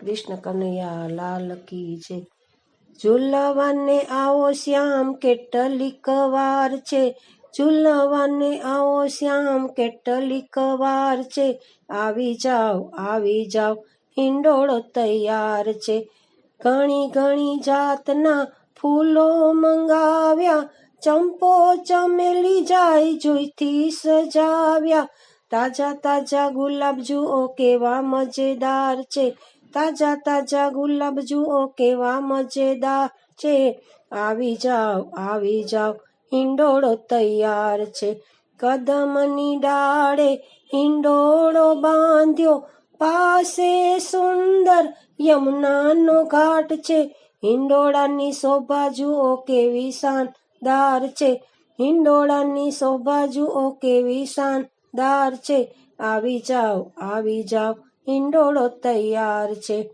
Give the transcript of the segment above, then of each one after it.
કૃષ્ણ કનૈયા, લાલ કી છે ઝુલવાને આવો શ્યામ કેટલીક વાર છે. ઝુલવાને આવો શ્યામ કેટલીક વાર છે. આવી જાઓ આવી જાઓ, હિંડોળો તૈયાર છે. ઘણી ઘણી જાતના ફૂલો મંગાવ્યા. ચંપો ચમેલી જાય, જોઈથી સજાવ્યા. તાજા તાજા ગુલાબ જુઓ કેવા મજેદાર છે. તાજા તાજા ગુલાબ જુઓ કેવા મજેદાર છે. આવી જાઓ આવી જાઓ, હિંડોળો તૈયાર છે. કદમની ડાળે હિંડોળો બાંધ્યો, પાસે સુંદર યમુનાનો ઘાટ છે. હિંડોળાની શોભા જુઓ કેવી શાનદાર છે. હિંડોળાની શોભા જુઓ કેવી શાનદાર છે. આવી જાઓ આવી જાઓ હિંડોળો તૈયાર છે.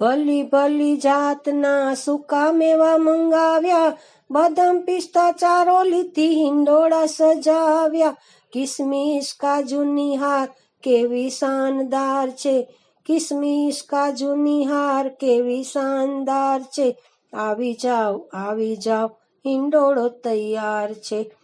ભલી ભલી જાતના સૂકા મેવા મંગાવ્યા, બદામ પિસ્તા ચારો લીધી હિંડોળા સજાવ્યા. કિસમિસ કાજુની હાર કેવી શાનદાર છે. કિસમિસ કાજુની હાર કેવી શાનદાર છે. આવી જાઓ આવી જાઓ હિંડોળો તૈયાર છે.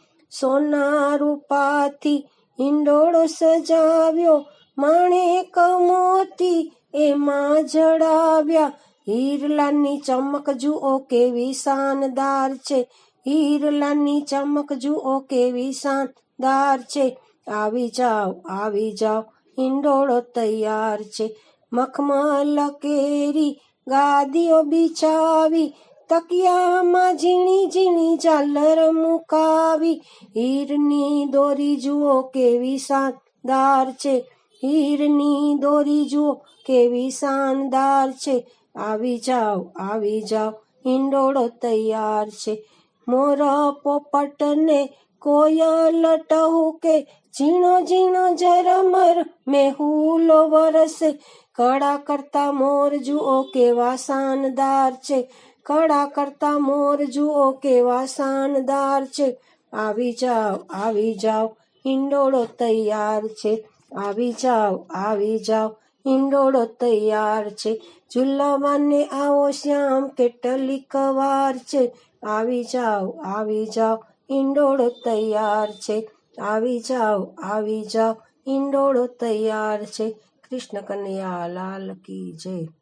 સોના રૂપાથી હિંડોળો સજાવ્યો માણેક મોતી એમાં જડાવ્યા. હીરલાની ચમક જુઓ કેવી શાનદાર છે. હીરલાની ચમક જુઓ કેવી શાનદાર છે. આવી જાઓ આવી જાઓ, હિંડોળો તૈયાર છે. મખમલ કેરી ગાદીઓ બિછાવી, તકિયામાં ઝીણી ઝીણી ઝાલર મુકાવી. હીરની દોરી જુઓ કેવી શાનદાર છે. હીરની દોરી જુઓ, કેવી શાનદાર છે. આવી જાઓ આવી જાઓ, હિંડોળો તૈયાર છે. મોર પોપટને કોયલ ટહુકે ઝીણો ઝીણો ઝરમર મેહુલો વરસે. કળા કરતા મોર જુઓ, કેવા શાનદાર છે. કળા કરતા મોર જુઓ, કેવા શાનદાર છે. આવી જાઓ આવી જાઓ, હિંડોળો તૈયાર છે. આવી જાઓ આવી જાઓ. હિંડોળો તૈયાર છે. ઝુલવાને આવો શ્યામ કેટલીક વાર છે. આવી જાઓ આવી જાઓ. હિંડોળો તૈયાર છે. આવી જાઓ આવી જાઓ. હિંડોળો તૈયાર છે. કૃષ્ણ કનૈયા લાલ કી જય.